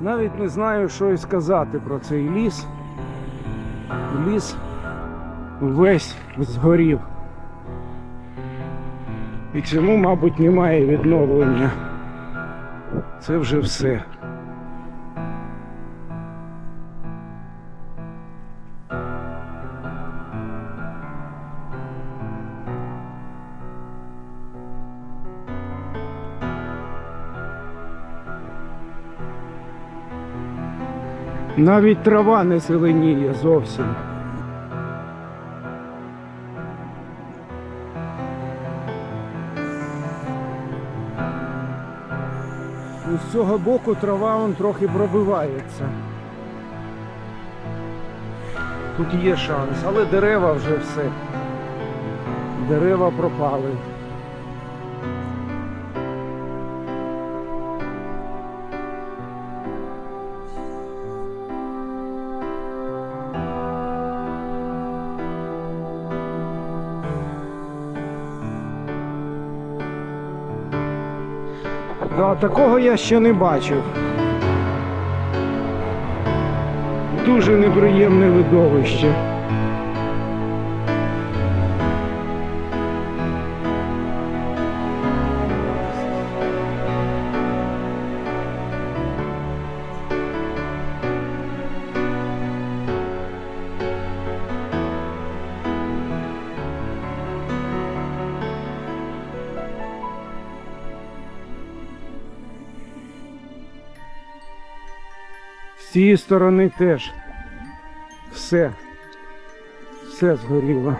Навіть не знаю, що і сказати про цей ліс. Ліс весь згорів. І цьому, мабуть, немає відновлення. Це вже все. Навіть трава не зеленіє зовсім. З цього боку трава он трохи пробивається. Тут є шанс, але дерева вже все. Дерева пропали. Да, такого я ще не бачив. Дуже неприємне видовище. Цієї сторони теж все, все згоріло.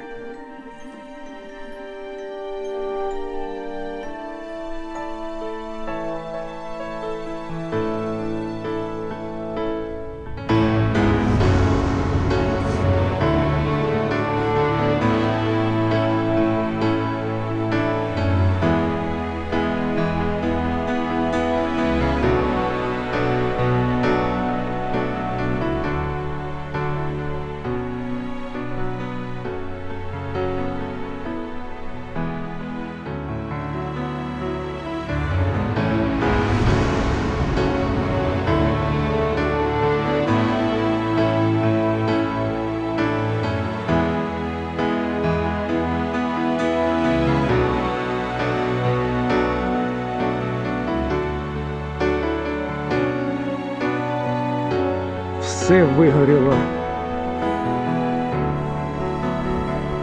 Все вигоріло.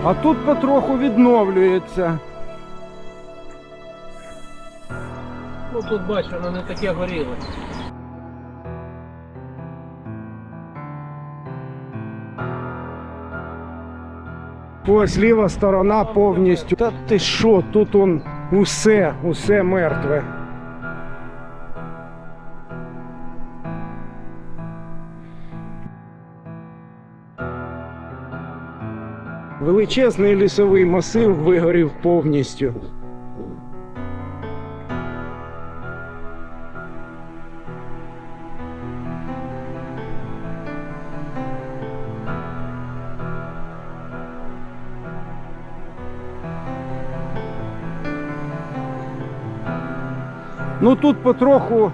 А тут потроху відновлюється. Ну тут бачу, воно не таке горіло. Ось ліва сторона повністю. Та ти що, тут он усе, усе мертве. Величезний лісовий масив вигорів повністю. Ну тут потроху,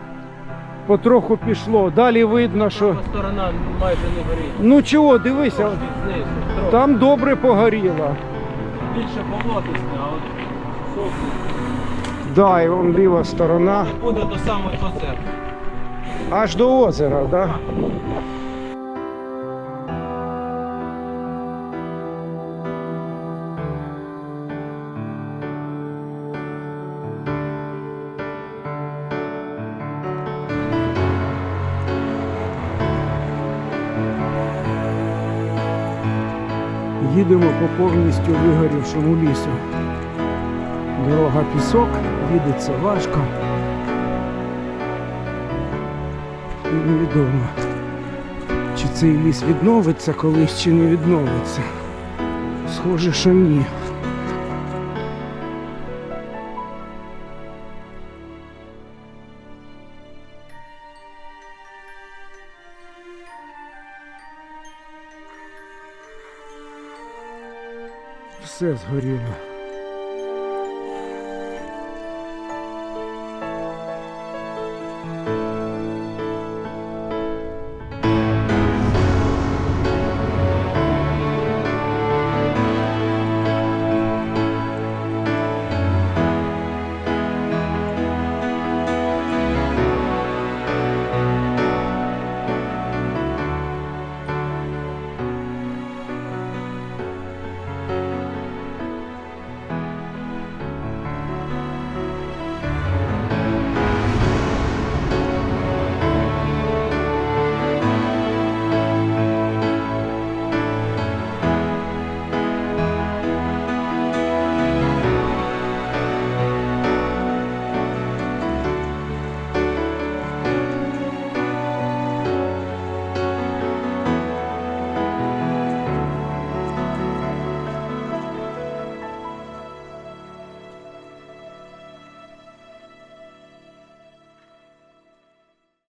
потроху пішло. Далі видно, що. Сторона майже не горіла. Ну чого, дивися, знизу, трохи. там добре погоріло. Більше болотисне, а от сухо. Да, і вон ліва сторона. Буде до самого озера. Аж до озера, да? Їдемо по повністю вигорівшому лісу. Дорога пісок, їдеться важко. І невідомо, чи цей ліс відновиться колись, чи не відновиться. Схоже, що ні. Все згоріло.